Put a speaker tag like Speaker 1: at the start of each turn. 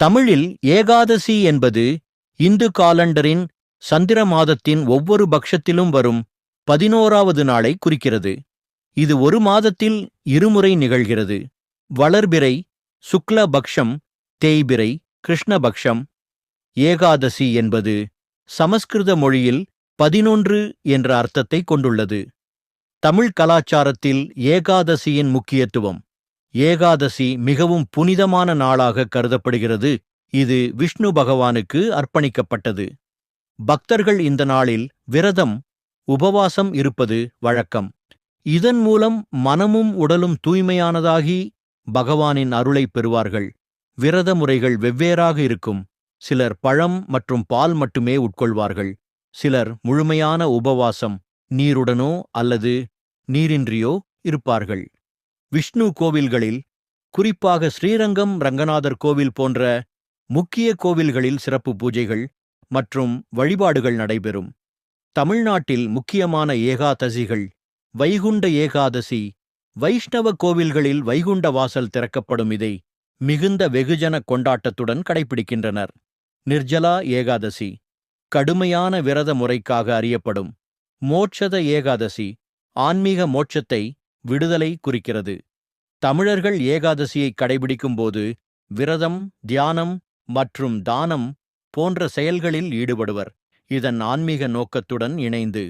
Speaker 1: தமிழில் ஏகாதசி என்பது இந்து காலண்டரின் சந்திர மாதத்தின் ஒவ்வொரு பட்சத்திலும் வரும் பதினோராவது நாளை குறிக்கிறது. இது ஒரு மாதத்தில் இருமுறை நிகழ்கிறது. வளர்பிறை சுக்ல பக்ஷம் தேய்பிறை கிருஷ்ணபக்ஷம். ஏகாதசி என்பது சமஸ்கிருத மொழியில் பதினொன்று என்ற அர்த்தத்தை கொண்டுள்ளது. தமிழ் கலாச்சாரத்தில் ஏகாதசியின் முக்கியத்துவம். ஏகாதசி மிகவும் புனிதமான நாளாக கருதப்படுகிறது. இது விஷ்ணு பகவானுக்கு அர்ப்பணிக்கப்பட்டது. பக்தர்கள் இந்த நாளில் விரதம் உபவாசம் இருப்பது வழக்கம். இதன் மூலம் மனமும் உடலும் தூய்மையானதாகி பகவானின் அருளை பெறுவார்கள். விரத முறைகள் வெவ்வேறாக இருக்கும். சிலர் பழம் மற்றும் பால் மட்டுமே உட்கொள்வார்கள். சிலர் முழுமையான உபவாசம் நீருடனோ அல்லது நீரின்றியோ இருப்பார்கள். விஷ்ணு கோவில்களில் குறிப்பாக ஸ்ரீரங்கம் ரங்கநாதர் கோவில் போன்ற முக்கிய கோவில்களில் சிறப்பு பூஜைகள் மற்றும் வழிபாடுகள் நடைபெறும். தமிழ்நாட்டில் முக்கியமான ஏகாதசிகள் வைகுண்ட ஏகாதசி வைஷ்ணவ கோவில்களில் வைகுண்ட வாசல் திறக்கப்படும் இதை மிகுந்த வெகுஜன கொண்டாட்டத்துடன் கடைபிடிக்கின்றனர். நிர்ஜலா ஏகாதசி கடுமையான விரத முறைக்காக அறியப்படும் மோட்சத ஏகாதசி ஆன்மீக மோட்சத்தை விடுதலை குறிக்கிறது. தமிழர்கள் ஏகாதசியை கடைபிடிக்கும்போது விரதம் தியானம் மற்றும் தானம் போன்ற செயல்களில் ஈடுபடுவர். இதன் ஆன்மீக நோக்கத்துடன் இணைந்து